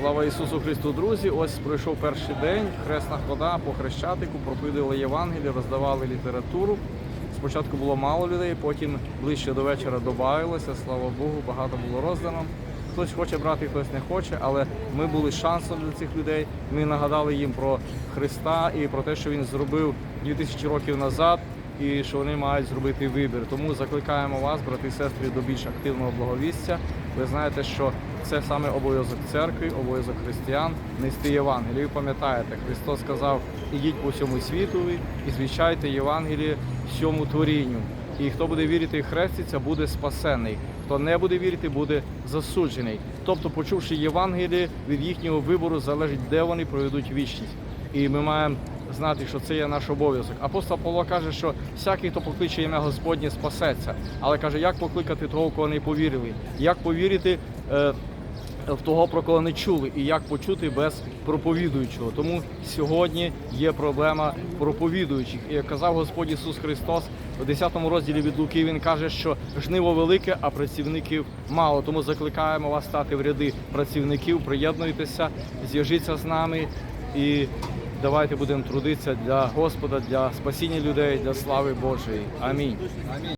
Слава Ісусу Христу, друзі! Ось пройшов перший день. Хресна хода по хрещатику, проповідували Євангеліє, роздавали літературу. Спочатку було мало людей, потім ближче до вечора додавалося. Слава Богу, багато було роздано. Хтось хоче брати, хтось не хоче, але ми були шансом для цих людей. Ми нагадали їм про Христа і про те, що Він зробив 2000 років назад, і що вони мають зробити вибір. Тому закликаємо вас, брати і сестри, до більш активного благовістя. Ви знаєте, що це саме обов'язок церкви, обов'язок християн нести Євангеліє. Ви пам'ятаєте, Христос сказав: ідіть по всьому світу і звіщайте Євангеліє всьому творінню. І хто буде вірити і хреститься, буде спасений. Хто не буде вірити, буде засуджений. Тобто, почувши Євангеліє, від їхнього вибору залежить, де вони проведуть вічність. І ми маємо знати, що це є наш обов'язок. Апостол Павло каже, що всякий, хто покличе ім'я Господнє, спасеться. Але каже, як покликати того, кого не повірили? Як повірити? Е, в того, про кого не чули, і як почути без проповідуючого. Тому сьогодні є проблема проповідуючих. І як казав Господь Ісус Христос у 10 розділі від Луки, Він каже, що жниво велике, а працівників мало. Тому закликаємо вас стати в ряди працівників, приєднуйтеся, зв'яжіться з нами і давайте будемо трудитися для Господа, для спасіння людей, для слави Божої. Амінь.